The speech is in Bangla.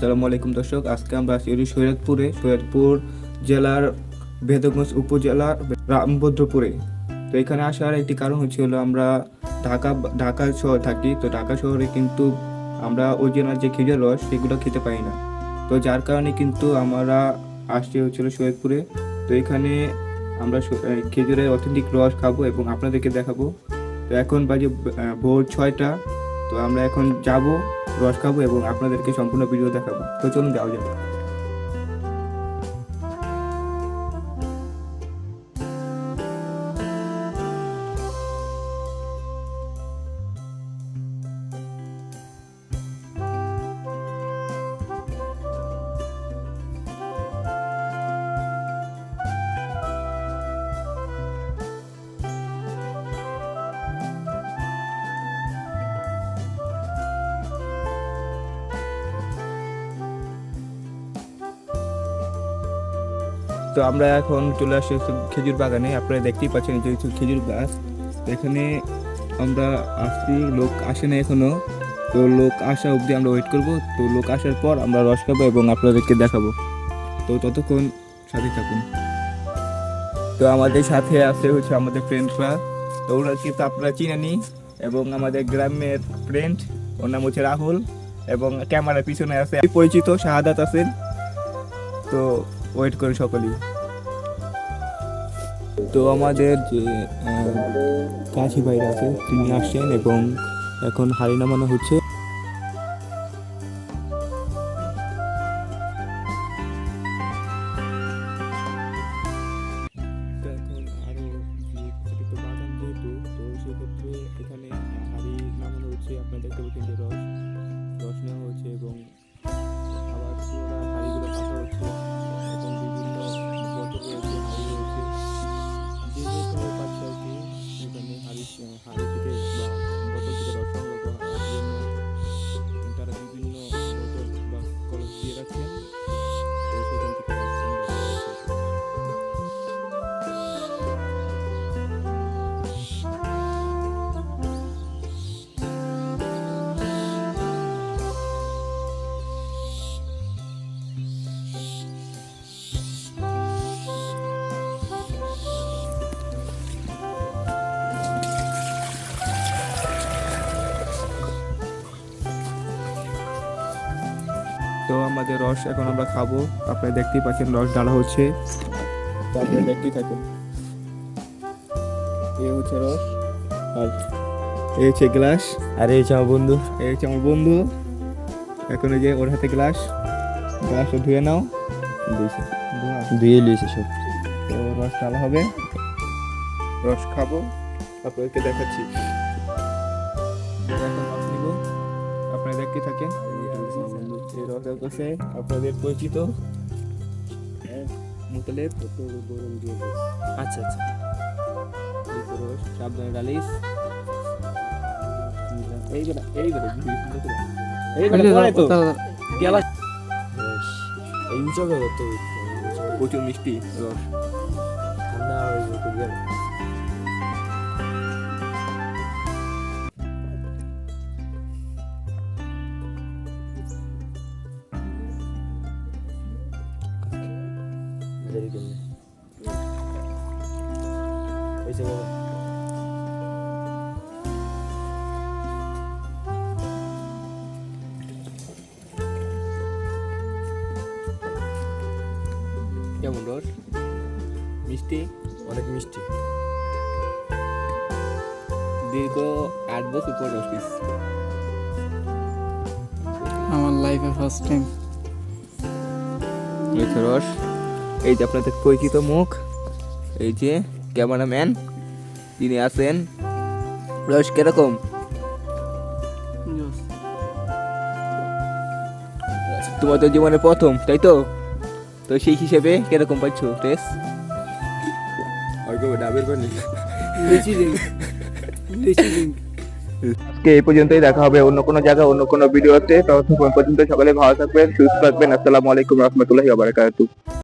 আসসালামু আলাইকুম দর্শক, আজকে আমরা আছি সৈয়দপুরে, সৈয়দপুর জেলার ভেদগঞ্জ উপজেলার রামভদ্রপুরে। তো এখানে আসার একটি কারণ হচ্ছে হলো আমরা ঢাকা ঢাকা শহর থাকি, তো ঢাকা শহরে কিন্তু আমরা অরিজিনাল যে খেজুর রস, সেগুলো খেতে পাই না। তো যার কারণে কিন্তু আমরা আসছি হচ্ছিল সৈয়দপুরে। তো এখানে আমরা খেজুরের অথেন্টিক রস খাব এবং আপনাদেরকে দেখাবো। তো এখন বাজে ভোর ছয়টা, তো আমরা এখন যাব। রস খাব এবং আপনাদেরকে সম্পূর্ণ ভিডিও দেখাবো। তো চলুন যাওয়া যাক। তো আমরা এখন চলে আসছি খেজুর বাগানে। আপনারা দেখতেই পাচ্ছেন যে খেজুর গাছ। এখানে আমরা আসছি, লোক আসে না এখনও। তো লোক আসা অবধি আমরা ওয়েট করব। তো লোক আসার পর আমরা রস খাব এবং আপনাদেরকে দেখাবো। তো ততক্ষণ সাথে থাকুন। তো আমাদের সাথে আছে হচ্ছে আমাদের ফ্রেন্ডসরা তো ওরা কিন্তু আপনারা চিনেনি এবং আমাদের গ্রামের ফ্রেন্ড ওর নাম হচ্ছে রাহুল। এবং ক্যামেরার পিছনে আছে। পরিচিত শাহাদাত আছেন। তো ওয়েট করি সকলেই। তো আমাদের যে কাশি ভাইরা আছে, তিনি আসছেন এবং এখন হারি নামানো হচ্ছে। তো আমাদের রস এখন আমরা খাব আপনারা দেখতেই পাচ্ছেন রস ডালা হচ্ছে। তো আপনারা দেখতেই থাকুন। এই হচ্ছে রস। আর এই হচ্ছে গ্লাস। আর এই হচ্ছে আমার বন্ধু। এই হচ্ছে আমার বন্ধু। এখন এই যে ওর হাতে গ্লাস। গ্লাসটা ধুয়ে নাও। ধুয়ে লিয়েছে সব। তো রস ডালা হবে। রস খাব। আপনাদেরকে দেখাচ্ছি। এখন রস নিব। আপনারা দেখতে থাকেন। এই রস হচ্ছে আপনাদের পরিচিত মুতলেব আচ্ছা আচ্ছা এই তো রস সাবধানে ডালিস এইবারে এইবারে পরে তো এই উঁচবে তো প্রচুর মিষ্টি রস ঠান্ডা হয়ে যেত গেল হয়েছে বাবা কেমন রস? মিষ্টি? অনেক মিষ্টি। দীর্ঘ আট বছর পর রস পিস আমার লাইফে ফার্স্ট টাইম রস? এই যে আপনাদের পরিচিত মুখ এই যে ক্যামেরাম্যান তিনি আছেন। রস কীরকম? তোমাদের জীবনে প্রথম তাই তো? তো সেই হিসেবে কীরকম পাচ্ছ টেস্ট আজকে এই পর্যন্তই দেখা হবে অন্য কোনো জায়গায় অন্য কোনো ভিডিওতে। ততক্ষণ পর্যন্ত সকলে ভালো থাকবেন সুস্থ থাকবেন। আসসালামু আলাইকুম রহমতুল্লাহি ওয়া বারাকাতুহু।